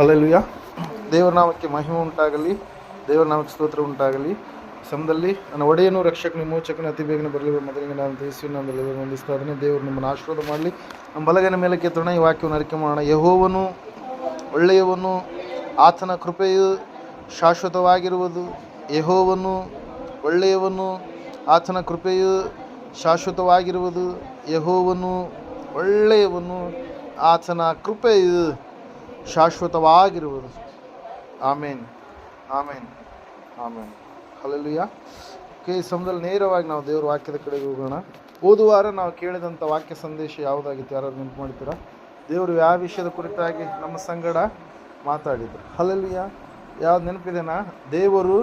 Hallelujah ದೇವರ ನಾಮಕ್ಕೆ ಮಹಿಮೆ ಉಂಟಾಗಲಿ, ದೇವರ ನಾಮಕ್ಕೆ ಸ್ತೋತ್ರ ಉಂಟಾಗಲಿ. ಸಮದಲ್ಲಿ ನನ್ನ ಒಡೆಯನು ರಕ್ಷಕನು ವಿಮೋಚಕನ ಅತಿ ಬೇಗನೆ ಬರಲಿ ಮೊದಲಿಗೆ ನಾನು ತಿಳಿಸಿ ನಮ್ಮಲ್ಲಿ ವಂದಿಸ್ತಾ ಇದ್ದೇನೆ. ದೇವರು ನಿಮ್ಮನ್ನು ಆಶೀರ್ವಾದ ಮಾಡಲಿ. ನಮ್ಮ ಬಲಗನ ಮೇಲೆ ಕೆತ್ತೋಣ, ಈ ವಾಕ್ಯವನ್ನು ಅರಿಕೆ ಮಾಡೋಣ. ಯಹೋವನು ಒಳ್ಳೆಯವನು, ಆತನ ಕೃಪೆಯು ಶಾಶ್ವತವಾಗಿರುವುದು. ಯಹೋವನು ಒಳ್ಳೆಯವನು, ಆತನ ಕೃಪೆಯು ಶಾಶ್ವತವಾಗಿರುವುದು. ಯಹೋವನು ಒಳ್ಳೆಯವನು, ಆತನ ಕೃಪೆಯು ಶಾಶ್ವತವಾಗಿರುವುದು. ಆಮೇನ್. ಆಮೇನ್. ಆಮೇನ್. ಹಲಲುಯ ಓಕೆ, ಈ ಸಮಯದಲ್ಲಿ ನೇರವಾಗಿ ನಾವು ದೇವರ ವಾಕ್ಯದ ಕಡೆಗೆ ಹೋಗೋಣ. ಓದುವಾರ ನಾವು ಕೇಳಿದಂಥ ವಾಕ್ಯ ಸಂದೇಶ ಯಾವುದಾಗಿತ್ತು? ಯಾರು ನೆನಪು ಮಾಡ್ತೀರಾ ದೇವರು ಯಾವ ವಿಷಯದ ಕುರಿತಾಗಿ ನಮ್ಮ ಸಂಗಡ ಮಾತಾಡಿದ್ರು. ಹಲಲುಯ ಯಾವ್ದು ನೆನಪಿದೆನಾ? ದೇವರು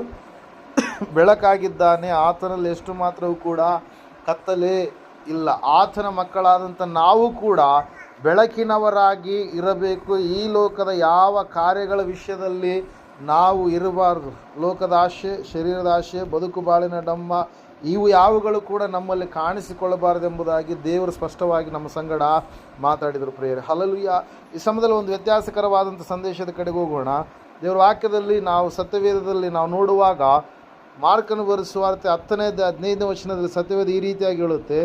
ಬೆಳಕಾಗಿದ್ದಾನೆ, ಆತನಲ್ಲಿ ಎಷ್ಟು ಮಾತ್ರವೂ ಕೂಡ ಕತ್ತಲೇ ಇಲ್ಲ. ಆತನ ಮಕ್ಕಳಾದಂಥ ನಾವು ಕೂಡ ಬೆಳಕಿನವರಾಗಿ ಇರಬೇಕು. ಈ ಲೋಕದ ಯಾವ ಕಾರ್ಯಗಳ ವಿಷಯದಲ್ಲಿ ನಾವು ಇರಬಾರ್ದು. ಲೋಕದ ಆಶೆ, ಶರೀರದ ಆಶೆ, ಬದುಕು ಬಾಳಿನ ಡಮ್ಮ, ಇವು ಯಾವುಗಳು ಕೂಡ ನಮ್ಮಲ್ಲಿ ಕಾಣಿಸಿಕೊಳ್ಳಬಾರದೆಂಬುದಾಗಿ ದೇವರು ಸ್ಪಷ್ಟವಾಗಿ ನಮ್ಮ ಸಂಗಡ ಮಾತಾಡಿದರು ಪ್ರೇಯರ್. ಹಲಲು ಈ ಸಮಯದಲ್ಲಿ ಒಂದು ವ್ಯತ್ಯಾಸಕರವಾದಂಥ ಸಂದೇಶದ ಕಡೆಗೆ ಹೋಗೋಣ. ದೇವರ ವಾಕ್ಯದಲ್ಲಿ ನಾವು ಸತ್ಯವೇದದಲ್ಲಿ ನಾವು ನೋಡುವಾಗ ಮಾರ್ಕನ್ನು ಬರೆಸುವಾರ್ತೆ ಹತ್ತನೇ ಹದಿನೈದನೇ ವಚನದಲ್ಲಿ ಸತ್ಯವೇದ ಈ ರೀತಿಯಾಗಿ ಹೇಳುತ್ತೆ.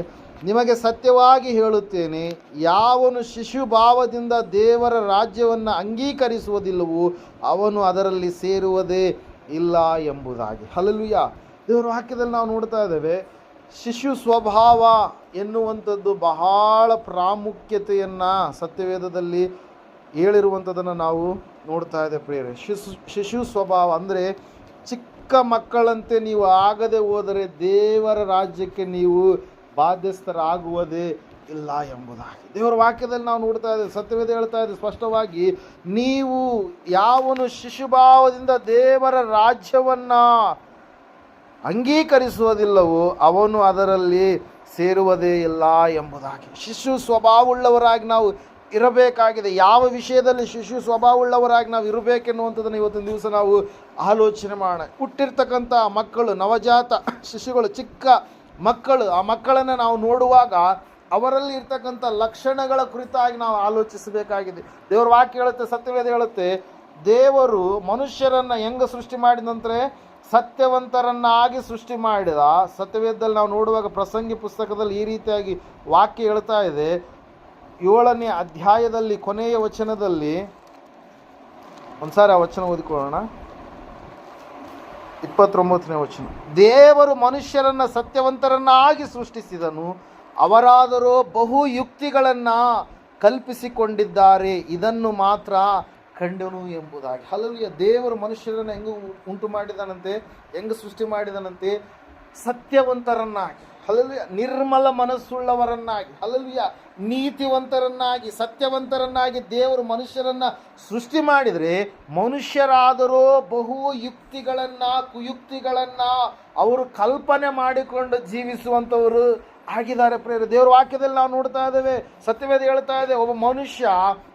ನಿಮಗೆ ಸತ್ಯವಾಗಿ ಹೇಳುತ್ತೇನೆ, ಯಾವನು ಶಿಶುಭಾವದಿಂದ ದೇವರ ರಾಜ್ಯವನ್ನು ಅಂಗೀಕರಿಸುವುದಿಲ್ಲವೋ ಅವನು ಅದರಲ್ಲಿ ಸೇರುವುದೇ ಇಲ್ಲ ಎಂಬುದಾಗಿ. ಹಲಲುಯ ದೇವರ ವಾಕ್ಯದಲ್ಲಿ ನಾವು ನೋಡ್ತಾ ಇದ್ದೇವೆ, ಶಿಶು ಸ್ವಭಾವ ಎನ್ನುವಂಥದ್ದು ಬಹಳ ಪ್ರಾಮುಖ್ಯತೆಯನ್ನು ಸತ್ಯವೇದದಲ್ಲಿ ಹೇಳಿರುವಂಥದ್ದನ್ನು ನಾವು ನೋಡ್ತಾ ಇದ್ದೇವೆ ಪ್ರೇರೆ ಶಿಶು ಶಿಶು ಸ್ವಭಾವ ಅಂದರೆ ಚಿಕ್ಕ ಮಕ್ಕಳಂತೆ ನೀವು ಆಗದೆ ಹೋದರೆ ದೇವರ ರಾಜ್ಯಕ್ಕೆ ನೀವು ಬಾಧ್ಯಸ್ಥರಾಗುವುದೇ ಇಲ್ಲ ಎಂಬುದಾಗಿ. ದೇವರ ವಾಕ್ಯದಲ್ಲಿ ನಾವು ನೋಡ್ತಾ ಇದ್ದೇವೆ, ಸತ್ಯವೇದ ಹೇಳ್ತಾ ಇದ್ದೇವೆ ಸ್ಪಷ್ಟವಾಗಿ, ನೀವು ಯಾವನು ಶಿಶುಭಾವದಿಂದ ದೇವರ ರಾಜ್ಯವನ್ನ ಅಂಗೀಕರಿಸುವುದಿಲ್ಲವೋ ಅವನು ಅದರಲ್ಲಿ ಸೇರುವುದೇ ಇಲ್ಲ ಎಂಬುದಾಗಿ. ಶಿಶು ಸ್ವಭಾವವುಳ್ಳವರಾಗಿ ನಾವು ಇರಬೇಕಾಗಿದೆ. ಯಾವ ವಿಷಯದಲ್ಲಿ ಶಿಶು ಸ್ವಭಾವವುಳ್ಳವರಾಗಿ ನಾವು ಇರಬೇಕೆನ್ನುವಂಥದ್ದನ್ನು ಇವತ್ತಿನ ದಿವಸ ನಾವು ಆಲೋಚನೆ ಮಾಡೋಣ. ಹುಟ್ಟಿರ್ತಕ್ಕಂಥ ಮಕ್ಕಳು, ನವಜಾತ ಶಿಶುಗಳು, ಚಿಕ್ಕ ಮಕ್ಕಳು, ಆ ಮಕ್ಕಳನ್ನು ನಾವು ನೋಡುವಾಗ ಅವರಲ್ಲಿ ಇರ್ತಕ್ಕಂಥ ಲಕ್ಷಣಗಳ ಕುರಿತಾಗಿ ನಾವು ಆಲೋಚಿಸಬೇಕಾಗಿದೆ. ದೇವರ ವಾಕ್ಯ ಹೇಳುತ್ತೆ, ಸತ್ಯವೇದ ಹೇಳುತ್ತೆ, ದೇವರು ಮನುಷ್ಯರನ್ನು ಹೆಂಗೆ ಸೃಷ್ಟಿ ಮಾಡಿದಂತರೆ ಸತ್ಯವಂತರನ್ನಾಗಿ ಸೃಷ್ಟಿ ಮಾಡಿದ. ಸತ್ಯವೇದದಲ್ಲಿ ನಾವು ನೋಡುವಾಗ ಪ್ರಸಂಗಿ ಪುಸ್ತಕದಲ್ಲಿ ಈ ರೀತಿಯಾಗಿ ವಾಕ್ಯ ಹೇಳ್ತಾ ಇದೆ. ಏಳನೇ ಅಧ್ಯಾಯದಲ್ಲಿ, ಕೊನೆಯ ವಚನದಲ್ಲಿ ಒಂದು ಸಾರಿ ಆ ವಚನ ಓದಿಕೊಳ್ಳೋಣ. ಇಪ್ಪತ್ತೊಂಬತ್ತನೇ ವಚನ. ದೇವರು ಮನುಷ್ಯರನ್ನ ಸತ್ಯವಂತರನ್ನಾಗಿ ಸೃಷ್ಟಿಸಿದನು, ಅವರಾದರೂ ಬಹು ಯುಕ್ತಿಗಳನ್ನು ಕಲ್ಪಿಸಿಕೊಂಡಿದ್ದಾರೆ. ಇದನ್ನು ಮಾತ್ರ ಕಂಡನು ಎಂಬುದಾಗಿ. ಹಲಲಿಯ ದೇವರು ಮನುಷ್ಯರನ್ನು ಹೆಂಗೆ ಉಂಟು ಮಾಡಿದನಂತೆ, ಹೆಂಗೆ ಸೃಷ್ಟಿ ಮಾಡಿದನಂತೆ? ಸತ್ಯವಂತರನ್ನಾಗಿ. ಹಲಲಿಯ ನಿರ್ಮಲ ಮನಸ್ಸುಳ್ಳವರನ್ನಾಗಿ ಹಲಲುಯ ನೀತಿವಂತರನ್ನಾಗಿ, ಸತ್ಯವಂತರನ್ನಾಗಿ ದೇವರು ಮನುಷ್ಯರನ್ನ ಸೃಷ್ಟಿ ಮಾಡಿದರೆ ಮನುಷ್ಯರಾದರೂ ಬಹು ಯುಕ್ತಿಗಳನ್ನು, ಕುಯುಕ್ತಿಗಳನ್ನು ಅವರು ಕಲ್ಪನೆ ಮಾಡಿಕೊಂಡು ಜೀವಿಸುವಂಥವರು ಆಗಿದ್ದಾರೆ ಪ್ರೇರ ದೇವರ ವಾಕ್ಯದಲ್ಲಿ ನಾವು ನೋಡ್ತಾ ಇದ್ದೇವೆ, ಸತ್ಯವೇದ ಹೇಳ್ತಾ ಇದೆ, ಒಬ್ಬ ಮನುಷ್ಯ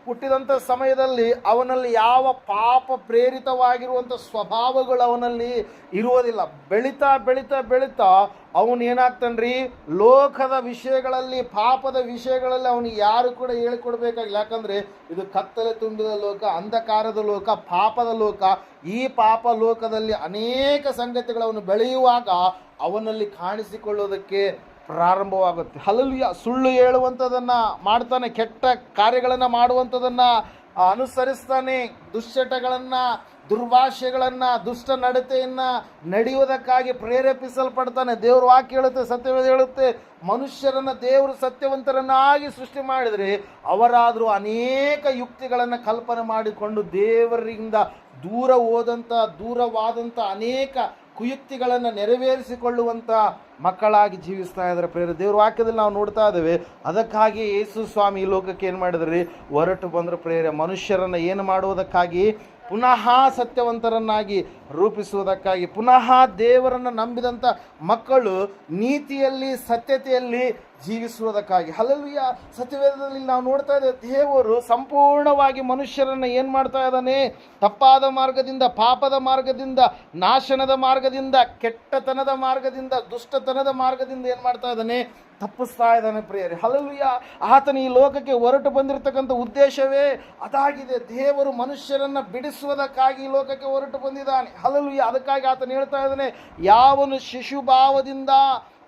ಹುಟ್ಟಿದಂಥ ಸಮಯದಲ್ಲಿ ಅವನಲ್ಲಿ ಯಾವ ಪಾಪ ಪ್ರೇರಿತವಾಗಿರುವಂಥ ಸ್ವಭಾವಗಳು ಅವನಲ್ಲಿ ಇರುವುದಿಲ್ಲ. ಬೆಳೀತಾ ಬೆಳೀತಾ ಬೆಳೀತಾ ಅವನು ಏನಾಗ್ತಾನ್ರಿ? ಲೋಕದ ವಿಷಯಗಳಲ್ಲಿ, ಪಾಪದ ವಿಷಯಗಳಲ್ಲಿ ಅವನಿಗೆ ಯಾರು ಕೂಡ ಹೇಳಿಕೊಡ್ಬೇಕಾಗಿಲ್ಲ. ಯಾಕಂದರೆ ಇದು ಕತ್ತಲೆ ತುಂಬಿದ ಲೋಕ, ಅಂಧಕಾರದ ಲೋಕ, ಪಾಪದ ಲೋಕ. ಈ ಪಾಪ ಲೋಕದಲ್ಲಿ ಅನೇಕ ಸಂಗತಿಗಳು ಅವನು ಬೆಳೆಯುವಾಗ ಅವನಲ್ಲಿ ಕಾಣಿಸಿಕೊಳ್ಳೋದಕ್ಕೆ ಪ್ರಾರಂಭವಾಗುತ್ತೆ. ಹಲಲಿಯ ಸುಳ್ಳು ಹೇಳುವಂಥದನ್ನು ಮಾಡ್ತಾನೆ, ಕೆಟ್ಟ ಕಾರ್ಯಗಳನ್ನು ಮಾಡುವಂಥದನ್ನು ಅನುಸರಿಸ್ತಾನೆ, ದುಶ್ಚಟಗಳನ್ನು ದುರ್ಭಾಷೆಗಳನ್ನು ದುಷ್ಟ ನಡತೆಯನ್ನು ನಡೆಯುವುದಕ್ಕಾಗಿ ಪ್ರೇರೇಪಿಸಲ್ಪಡ್ತಾನೆ. ದೇವರು ವಾಕ್ಯ ಹೇಳುತ್ತೆ, ಸತ್ಯವೇದ ಹೇಳುತ್ತೆ, ಮನುಷ್ಯರನ್ನು ದೇವರು ಸತ್ಯವಂತರನ್ನಾಗಿ ಸೃಷ್ಟಿ ಮಾಡಿದರೆ ಅವರಾದರೂ ಅನೇಕ ಯುಕ್ತಿಗಳನ್ನು ಕಲ್ಪನೆ ಮಾಡಿಕೊಂಡು ದೇವರಿಂದ ದೂರ ಹೋದಂಥ ದೂರವಾದಂಥ ಅನೇಕ ಕುಯುಕ್ತಿಗಳನ್ನು ನೆರವೇರಿಸಿಕೊಳ್ಳುವಂಥ ಮಕ್ಕಳಾಗಿ ಜೀವಿಸ್ತಾ ಇದ್ದಾರೆ ಪ್ರೇರ ದೇವ್ರ ವಾಕ್ಯದಲ್ಲಿ ನಾವು ನೋಡ್ತಾ ಇದ್ದೇವೆ, ಅದಕ್ಕಾಗಿ ಯೇಸು ಸ್ವಾಮಿ ಈ ಲೋಕಕ್ಕೆ ಏನು ಮಾಡಿದ್ರಿ? ಹೊರಟು ಬಂದರು ಪ್ರೇರೆ ಮನುಷ್ಯರನ್ನು ಏನು ಮಾಡುವುದಕ್ಕಾಗಿ, ಪುನಃ ಸತ್ಯವಂತರನ್ನಾಗಿ ರೂಪಿಸುವುದಕ್ಕಾಗಿ, ಪುನಃ ದೇವರನ್ನು ನಂಬಿದಂಥ ಮಕ್ಕಳು ನೀತಿಯಲ್ಲಿ, ಸತ್ಯತೆಯಲ್ಲಿ ಜೀವಿಸುವುದಕ್ಕಾಗಿ. ಹಲಲುಯ ಸತ್ಯವೇದದಲ್ಲಿ ನಾವು ನೋಡ್ತಾ ಇದ್ದೇವೆ, ದೇವರು ಸಂಪೂರ್ಣವಾಗಿ ಮನುಷ್ಯರನ್ನು ಏನು ಮಾಡ್ತಾ ಇದ್ದಾನೆ? ತಪ್ಪಾದ ಮಾರ್ಗದಿಂದ, ಪಾಪದ ಮಾರ್ಗದಿಂದ, ನಾಶನದ ಮಾರ್ಗದಿಂದ, ಕೆಟ್ಟತನದ ಮಾರ್ಗದಿಂದ, ದುಷ್ಟತನದ ಮಾರ್ಗದಿಂದ ಏನು ಮಾಡ್ತಾ ಇದ್ದಾನೆ? ತಪ್ಪಿಸ್ತಾ ಇದ್ದಾನೆ ಪ್ರಿಯರಿ. ಆತನ ಈ ಲೋಕಕ್ಕೆ ಹೊರಟು ಬಂದಿರತಕ್ಕಂಥ ಉದ್ದೇಶವೇ ಅದಾಗಿದೆ. ದೇವರು ಮನುಷ್ಯರನ್ನು ಬಿಡಿಸುವುದಕ್ಕಾಗಿ ಈ ಲೋಕಕ್ಕೆ ಹೊರಟು ಬಂದಿದ್ದಾನೆ. ಹಲಲುಯ ಅದಕ್ಕಾಗಿ ಆತನು ಹೇಳ್ತಾ ಇದ್ದಾನೆ, ಯಾವನು ಶಿಶುಭಾವದಿಂದ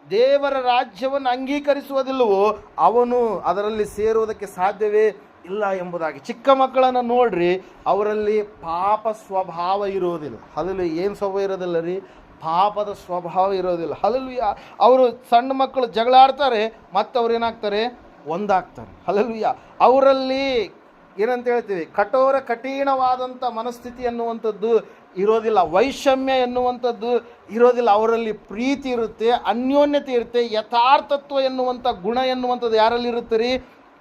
ದೇವರ ರಾಜ್ಯವನ್ನು ಅಂಗೀಕರಿಸುವುದಿಲ್ಲವೋ ಅವನು ಅದರಲ್ಲಿ ಸೇರುವುದಕ್ಕೆ ಸಾಧ್ಯವೇ ಇಲ್ಲ ಎಂಬುದಾಗಿ. ಚಿಕ್ಕ ಮಕ್ಕಳನ್ನು ನೋಡ್ರಿ, ಅವರಲ್ಲಿ ಪಾಪ ಸ್ವಭಾವ ಇರೋದಿಲ್ಲ ಹಲಲು ಏನು ಸ್ವಭಾವ ಇರೋದಿಲ್ಲ ರೀ? ಪಾಪದ ಸ್ವಭಾವ ಇರೋದಿಲ್ಲ. ಹಲಲುಯ ಅವರು ಸಣ್ಣ ಮಕ್ಕಳು ಜಗಳ ಆಡ್ತಾರೆ ಮತ್ತು ಅವ್ರು ಏನಾಗ್ತಾರೆ? ಒಂದಾಗ್ತಾರೆ. ಅದರಲ್ಲಿ ಅವರಲ್ಲಿ ಏನಂತ ಹೇಳ್ತೀವಿ? ಕಠೋರ ಕಠಿಣವಾದಂಥ ಮನಸ್ಥಿತಿ ಅನ್ನುವಂಥದ್ದು ಇರೋದಿಲ್ಲ. ವೈಷಮ್ಯ ಎನ್ನುವಂಥದ್ದು ಇರೋದಿಲ್ಲ. ಅವರಲ್ಲಿ ಪ್ರೀತಿ ಇರುತ್ತೆ, ಅನ್ಯೋನ್ಯತೆ ಇರುತ್ತೆ, ಯಥಾರ್ಥತ್ವ ಎನ್ನುವಂಥ ಗುಣ ಎನ್ನುವಂಥದ್ದು ಯಾರಲ್ಲಿ ಇರುತ್ತೆ ರೀ?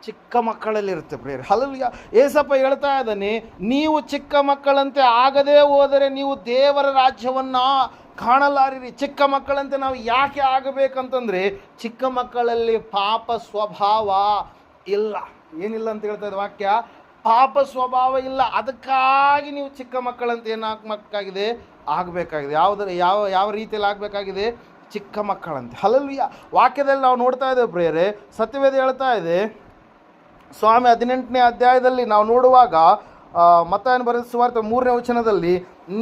ಚಿಕ್ಕ ಮಕ್ಕಳಲ್ಲಿ ಇರುತ್ತೆ ಪ್ರೇರಿ ಹಲವು ಏಸಪ್ಪ ಹೇಳ್ತಾ ಇದ್ದಾನೆ, ನೀವು ಚಿಕ್ಕ ಮಕ್ಕಳಂತೆ ಆಗದೇ ಹೋದರೆ ನೀವು ದೇವರ ರಾಜ್ಯವನ್ನು ಕಾಣಲಾರಿರಿ. ಚಿಕ್ಕ ಮಕ್ಕಳಂತೆ ನಾವು ಯಾಕೆ ಆಗಬೇಕಂತಂದರೆ, ಚಿಕ್ಕ ಮಕ್ಕಳಲ್ಲಿ ಪಾಪ ಸ್ವಭಾವ ಇಲ್ಲ. ಏನಿಲ್ಲ ಅಂತ ಹೇಳ್ತಾ ವಾಕ್ಯ ಪಾಪ ಸ್ವಭಾವ ಇಲ್ಲ. ಅದಕ್ಕಾಗಿ ನೀವು ಚಿಕ್ಕ ಮಕ್ಕಳಂತ ಏನಾಗಬೇಕಾಗಿದೆ ಆಗಬೇಕಾಗಿದೆ. ಯಾವುದರ ಯಾವ ಯಾವ ರೀತಿಯಲ್ಲಿ ಆಗಬೇಕಾಗಿದೆ? ಚಿಕ್ಕ ಮಕ್ಕಳಂತೆ. ಹಲಲ್ವಿಯ ವಾಕ್ಯದಲ್ಲಿ ನಾವು ನೋಡ್ತಾ ಇದ್ದೇವೆ ಪ್ರೇರೆ ಸತ್ಯವೇದ ಹೇಳ್ತಾ ಇದೆ, ಸ್ವಾಮಿ ಹದಿನೆಂಟನೇ ಅಧ್ಯಾಯದಲ್ಲಿ ನಾವು ನೋಡುವಾಗ ಮತ್ತಾಯನ ಬರೆದ ಸುವಾರ್ತೆ ಮೂರನೇ ವಚನದಲ್ಲಿ,